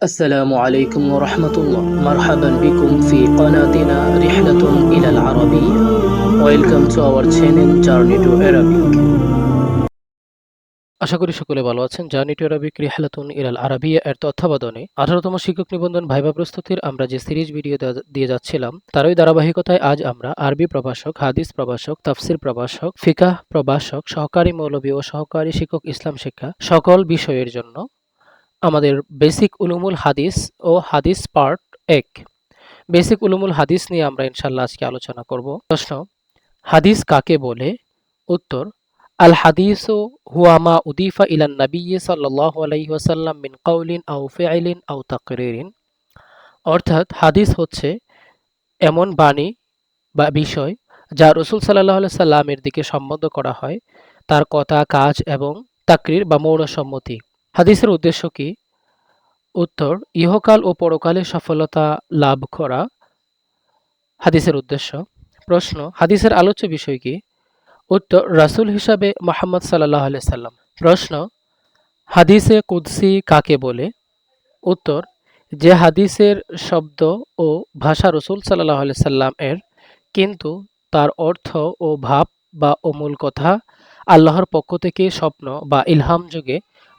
السلام عليكم ورحمة الله مرحبا بكم في قناتنا رحلة إلى العربية Welcome to our channel Journey to Arabic আশা করি সকলে ভালো আছেন জার্নি টু আরবিক রিহালাতুন ইরাল আরাবিয়া এর তত্ত্বাবধানে আঠারোতম শিক্ষক নিবন্ধন ভাইবা প্রস্তুতির আমরা যে সিরিজ ভিডিও দেয়া- দিয়ে যাচ্ছিলাম তারই ধারাবাহিকতায় আজ আমরা আরবি প্রভাষক হাদিস প্রভাষক তাফসির প্রভাষক ফিকাহ প্রভাষক সহকারী মৌলবী ও সহকারী শিক্ষক ইসলাম শিক্ষা সকল বিষয়ের জন্য আমাদের বেসিক উলুমুল হাদিস ও হাদিস পার্ট এক। বেসিক উলুমুল হাদিস নিয়ে আমরা ইনশাল্লাহ আজকে আলোচনা করব। প্রশ্ন, হাদিস কাকে বলে? উত্তর, আল হাদিস হুয়ামা উদিফা ইলান নবী সাল্লাল্লাহু আলাইহি ওয়াসাল্লাম মিন কাউলিন আও ফিআলিন আও তাকরিরিন। অর্থাৎ হাদিস হচ্ছে এমন বাণী বা বিষয় যা রসুল সাল্লাহ সাল্লামের দিকে সম্বন্ধ করা হয়। তার কথা, কাজ এবং তাকরির বা মৌন সম্মতি হাদিসের উদ্দেশ্য কি? উত্তর, ইহকাল ও পরকালে সফলতা লাভ করা হাদিসের উদ্দেশ্য। প্রশ্ন, হাদিসের আলোচ্য বিষয় কি? উত্তর, রাসুল হিসাবে মোহাম্মদ সাল্লাহ সাল্লাম। প্রশ্ন, হাদিসে কুদসি কাকে বলে? উত্তর, যে হাদিসের শব্দ ও ভাষা রসুল সাল্লাহ সাল্লাম এর, কিন্তু তার অর্থ ও ভাব বা অমূল কথা আল্লাহর পক্ষ থেকে স্বপ্ন বা ইলহাম যুগে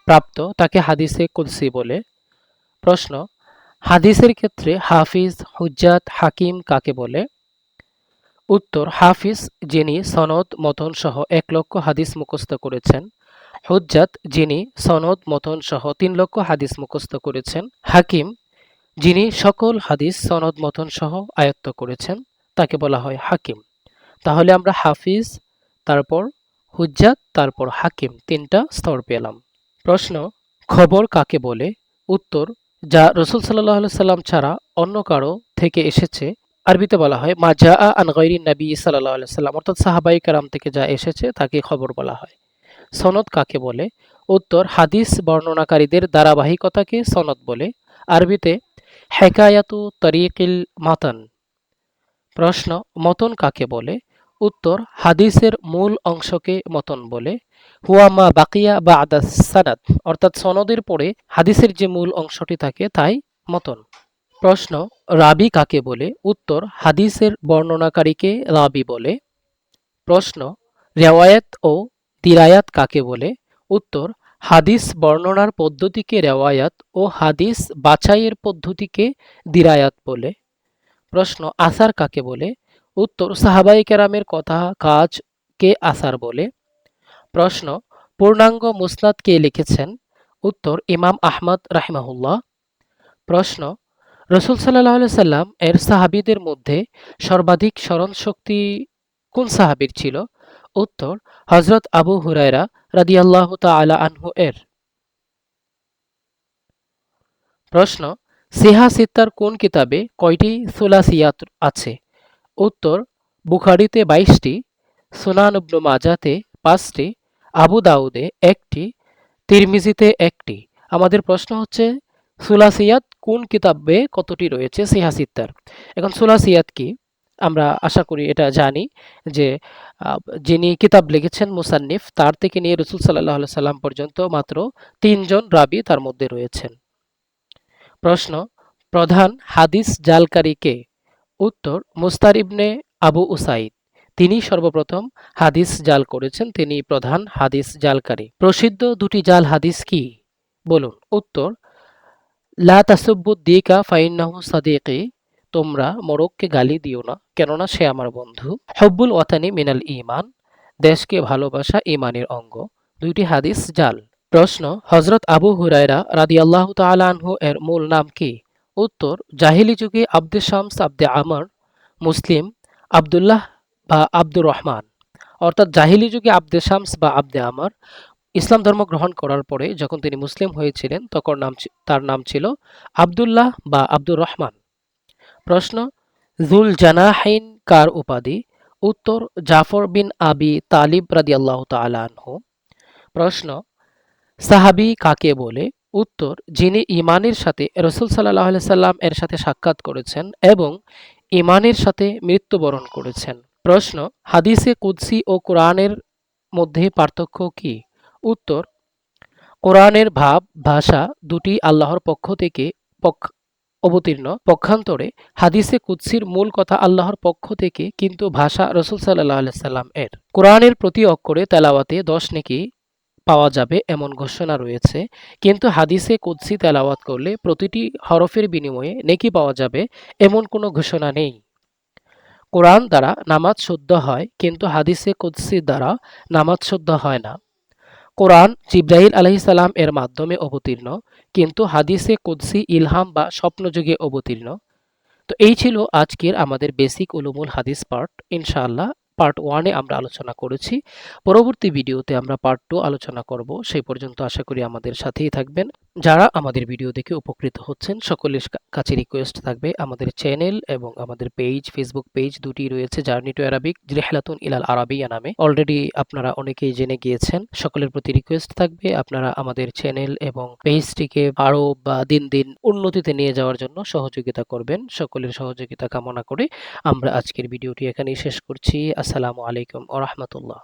প্রাপ্ত তাকে হাদিসে কুদসি বলে। প্রশ্ন, হাদিসের ক্ষেত্রে হাফিজ, হুজ্জাত, হাকিম কাকে বলে? উত্তর, হাফিজ যিনি সনদ, মতন সহ এক লক্ষ হাদিস মুখস্থ করেছেন। হুজ্জাত যিনি সনদ, মতন সহ তিন লক্ষ হাদিস মুখস্থ করেছেন। হাকিম যিনি সকল হাদিস, সনদ, মতন সহ আয়ত্ত করেছেন, তাকে বলা হয় হাকিম। তাহলে আমরা হাফিজ, তারপর হুজ্জাত, তারপর হাকিম তিনটা স্তর পেলাম। প্রশ্ন, খবর কাকে বলে? উত্তর যা রসুল সাল্লাহ সাল্লাম ছাড়া অন্য কারও থেকে এসেছে। আরবিতে বলা হয়, মা জা আন গৈরি নবী সাল্লাহ সাল্লাম অর্থাৎ সাহাবাই কারাম থেকে যা এসেছে, তাকে খবর বলা হয়। সনদ কাকে বলে? উত্তর, হাদিস বর্ণনাকারীদের ধারাবাহিকতাকে সনদ বলে। আরবিতে, হেকায়াতু তরিকিল মাতান। প্রশ্ন, মতন কাকে বলে? উত্তর হাদিসের মূল অংশকে মতন বলে হুয়ামা বাকিয়া বা আদাস সানাদ অর্থাৎ সনদের পরে হাদিসের যে মূল অংশটি থাকে তাই মতন। প্রশ্ন, রাবি কাকে বলে? উত্তর, হাদিসের বর্ণনাকারীকে রাবি বলে। প্রশ্ন, রেওয়ায়াত ও দিরায়াত কাকে বলে? উত্তর, হাদিস বর্ণনার পদ্ধতিকে রেওয়ায়াত ও হাদিস বাছাইয়ের পদ্ধতিকে দিরায়াত বলে। প্রশ্ন, আসার কাকে বলে? উত্তর সাহাবাই কেরামের কথা কাজ কে আসার বলে। প্রশ্ন, পূর্ণাঙ্গ মুসনাদ কে লিখেছেন? উত্তর, ইমাম আহমদ রাহিমাহুল্লাহ। প্রশ্ন, রসুল সাল্লাহ সাল্লাম এর সাহাবিদের মধ্যে সর্বাধিক স্মরণ শক্তি কোন সাহাবীর ছিল? উত্তর হজরত আবু হুরায়রা রাদিয়াল্লাহ তাআলা আনহু এর। প্রশ্ন, সিহা সিত্তার কোন কিতাবে কয়টি সুলাসিয়াত আছে? উত্তর, বুখারিতে বাইশটি, সুনান মাজাতে পাঁচটি, আবু দাউদে একটি, তিরমিজিতে একটি। আমাদের প্রশ্ন হচ্ছে, সুলাসিয়াত কোন কিতাবে কতটি রয়েছে? সিহা সিত্তার। এখন সুলাসিয়াত কি? আমরা আশা করি এটা জানি যে যিনি কিতাব লিখেছেন, মুসান্নিফ, তার থেকে নিয়ে রসুল সাল্লাহ সাল্লাম পর্যন্ত মাত্র তিনজন রাবি তার মধ্যে রয়েছেন। প্রশ্ন, প্রধান হাদিস জালকারী কে? উত্তর, মুস্তার ইবনে আবু উসাইদ। তিনি সর্বপ্রথম হাদিস জাল করেছেন। তিনি প্রধান হাদিস জালকারী। প্রসিদ্ধ দুটি জাল হাদিস কি? বলুন। উত্তর, লা দিকা ফাইন্নাহু সাদিকি। তোমরা মোরককে গালি দিও না, কেননা সে আমার বন্ধু। হব্বুল ওয়াতানি মিনাল ইমান দেশকে ভালোবাসা ইমানের অঙ্গ। দুইটি হাদিস জাল। প্রশ্ন হজরত আবু হুরায়রা রাদিয়াল্লাহু তাআলা আনহু এর মূল নাম কি? উত্তর, জাহিলি যুগে আব্দে শামস, আব্দে আমর, মুসলিম, আব্দুল্লাহ বা আব্দুর রহমান। অর্থাৎ জাহিলি যুগে আব্দে শামস বা আব্দে আমর ইসলাম ধর্ম গ্রহণ করার পরে যখন তিনি মুসলিম হয়েছিলেন, তখন নাম তার নাম ছিল আব্দুল্লাহ বা আব্দুর রহমান। প্রশ্ন, জুল জানাহাইন কার উপাধি? উত্তর, জাফর বিন আবি তালিব রাদিয়াল্লাহ তাআলা আনহু। প্রশ্ন, সাহাবি কাকে বলে? উত্তর, যিনি ইমানের সাথে রসুল সাল্লাহ সাল্লাম এর সাথে সাক্ষাৎ করেছেন এবং ইমানের সাথে মৃত্যুবরণ করেছেন। প্রশ্ন, হাদিসে কুদ্সি ও কোরআনের মধ্যে পার্থক্য কি? উত্তর, কোরআনের ভাব, ভাষা দুটি আল্লাহর পক্ষ থেকে পক্ষ, অবতীর্ণ। পক্ষান্তরে, হাদিসে কুৎসির মূল কথা আল্লাহর পক্ষ থেকে, কিন্তু ভাষা রসুল সাল্লাহ সাল্লাম এর। কোরআনের প্রতি অক্ষরে তেলাওয়াতে দশ নেকি পাওয়া যাবে এমন ঘোষণা রয়েছে। কিন্তু হাদিসে কুৎসি তেলাওয়াত করলে প্রতিটি হরফের বিনিময়ে নেকি পাওয়া যাবে এমন কোনো ঘোষণা নেই। কোরআন দ্বারা নামাজ শুদ্ধ হয়, কিন্তু হাদিসে কুৎসি দ্বারা নামাজ শুদ্ধ হয় না। কোরআন জিব্রাহিল আলহিসাল্লাম এর মাধ্যমে অবতীর্ণ, কিন্তু হাদিসে কুদ্সি ইলহাম বা স্বপ্নযুগে অবতীর্ণ। তো এই ছিল আজকের আমাদের বেসিক উলুমুল হাদিস পার্ট ইনশাআল্লাহ পার্ট ওয়ানে আমরা আলোচনা করেছি। পরবর্তী ভিডিওতে আমরা পার্ট টু আলোচনা করব। সেই পর্যন্ত আশা করি আমাদের সাথেই থাকবেন। যারা আমাদের ভিডিও দেখে উপকৃত হচ্ছেন, সকলের কাছে রিকোয়েস্ট থাকবে আমাদের চ্যানেল এবং আমাদের পেজ ফেসবুক পেজ দুটি রয়েছে জার্নি টু আরবিক রেহলাতুন ইলাল আরাবিয়া নামে। অলরেডি আপনারা অনেকেই জেনে গিয়েছেন, সকলের প্রতি রিকোয়েস্ট থাকবে আপনারা আমাদের চ্যানেল এবং পেজটিকে আরও বা দিন দিন উন্নতিতে নিয়ে যাওয়ার জন্য সহযোগিতা করবেন, সকলের সহযোগিতা কামনা করে আমরা আজকের ভিডিওটি এখানেই শেষ করছি। আসসালামু আলাইকুম ও রহমতুল্লাহ।